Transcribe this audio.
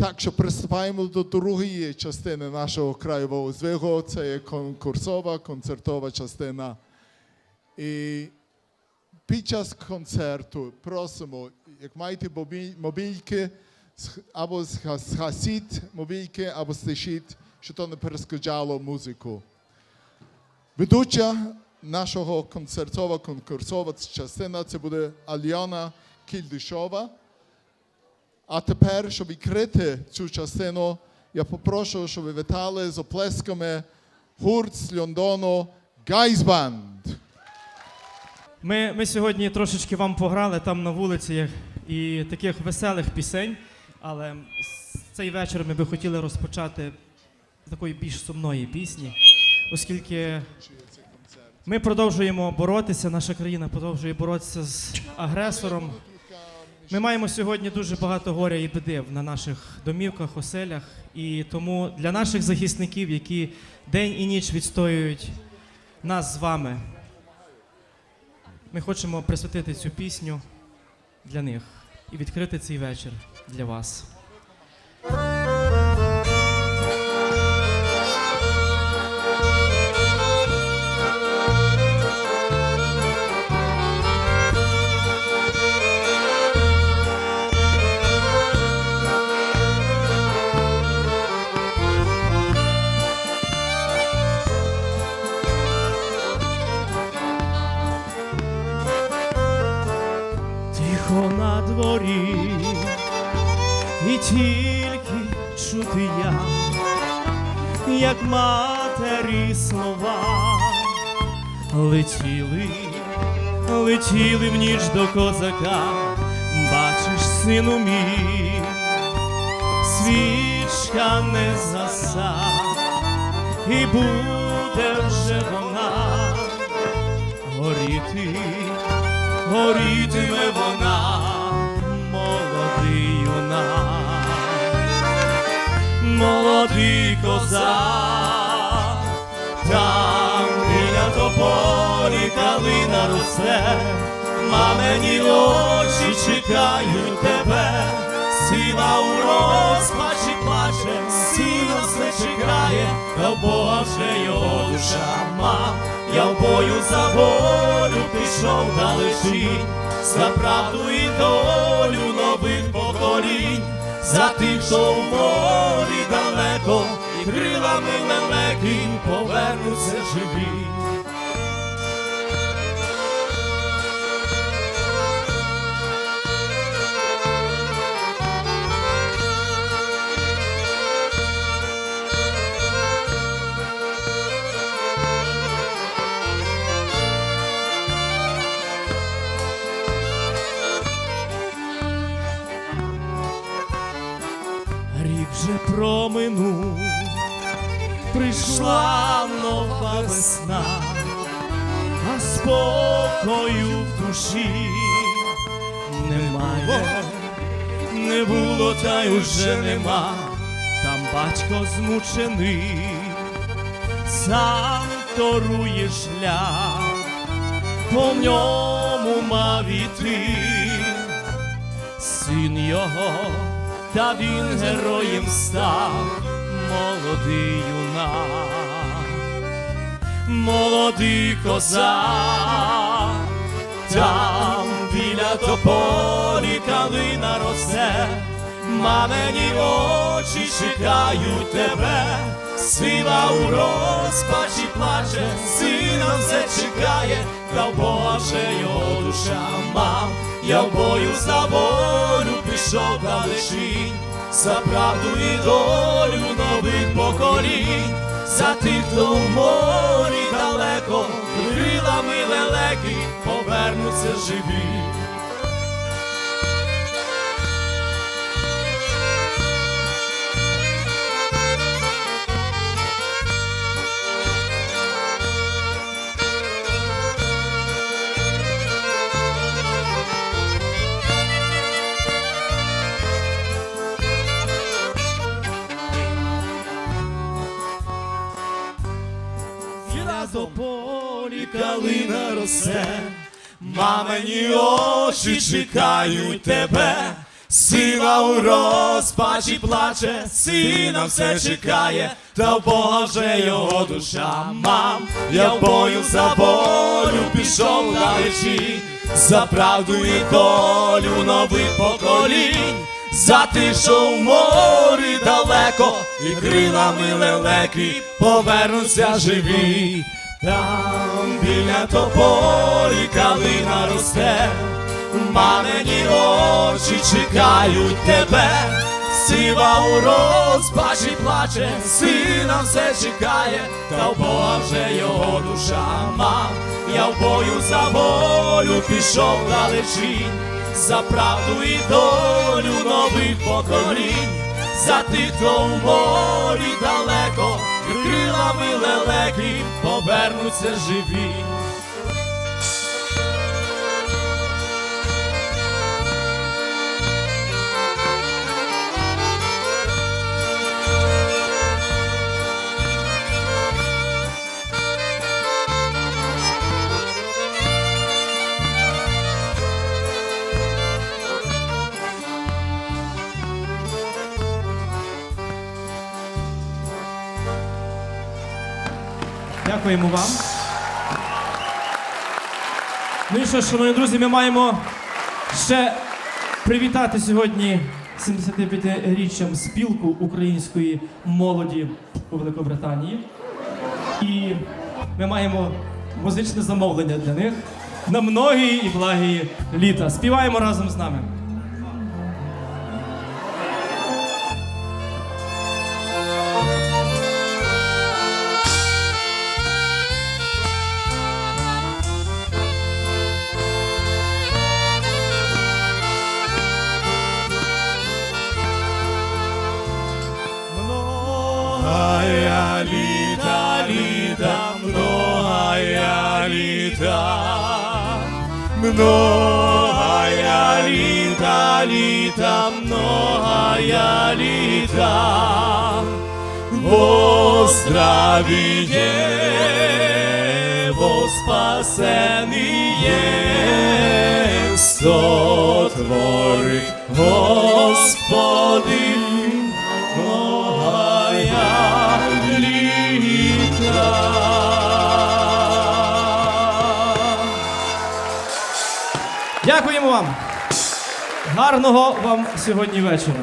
Так що приступаємо до другої частини нашого краєвого звигу. Це є конкурсова, концертова частина. І під час концерту просимо, як маєте мобільки, або зга- згасіть мобільки, або стишіть, щоб то не перешкоджало музику. Ведуча нашого концертова конкурсова частина це буде Альона Кільдишова. А тепер, щоб відкрити цю частину, я попрошу, щоб ви вітали з оплесками гурт з Лондону Гайзбанд. Ми, ми сьогодні трошечки вам пограли там на вулиці і таких веселих пісень, але цей вечір ми би хотіли розпочати такої більш сумної пісні, оскільки ми продовжуємо боротися, наша країна продовжує боротися з агресором. Ми маємо сьогодні дуже багато горя і біди на наших домівках, оселях, і тому для наших захисників, які день і ніч відстоюють нас з вами, ми хочемо присвятити цю пісню для них і відкрити цей вечір для вас. На дворі, і тільки чути я, як матері слова летіли, летіли в ніч до козака, бачиш, сину мій, свічка не заса, і буде вже вона. Горіти горітиме молодий козак, там біля тополі калина росте, мамині очі чекають тебе, сила у розпачі плаче, сила все чекає, та Бога вже його душа ма. Я в бою за волю пішов далечінь, за правду і долю нових поколінь, за тих, що в морі далеко, і крилами лелеки повернуться живі. Вже проминув, прийшла нова весна, а спокою в душі немає, не було та й уже нема, там батько змучений, сам торує шлях, по ньому мав іти син його, та він героєм став, молодий юнак, молодий козак, там біля тополі калина росте, мамині очі чекають тебе, сила у розпачі плаче, сина все чекає, та в Бога вже його душа мав, я в бою за волю пішов далечінь, за правду і долю нових поколінь, за тих, хто в морі далеко, крилами лелеки повернуться живі. Калина росте, мамині очі чекають тебе, Сива у розпачі плаче, сина все чекає, та в Бога вже його душа. Мам, я бою за волю пішов далечі, за правду і долю нових поколінь. За тишу в морі далеко, і крилами лелеки повернуться живі. Біля тополі калина росте, мамині очі чекають тебе, сива у розпачі плаче, сина все чекає, та в Бога вже його душа мав. Я в бою за волю пішов далечінь, за правду і долю нових поколінь, за тих, хто в морі далеко, крилами лелеки повернуться живі. Дякуємо вам. Ну і що, шановні друзі, ми маємо ще привітати сьогодні 75-річчям спілку української молоді у Великобританії. І ми маємо музичне замовлення для них на многі і благі літа. Співаємо разом з нами. Літа, многая літа, многая літа, літа, многая літа, во здравіє, во спасеніє, сотвори, Господи, Дякуємо вам! Гарного вам сьогодні вечора!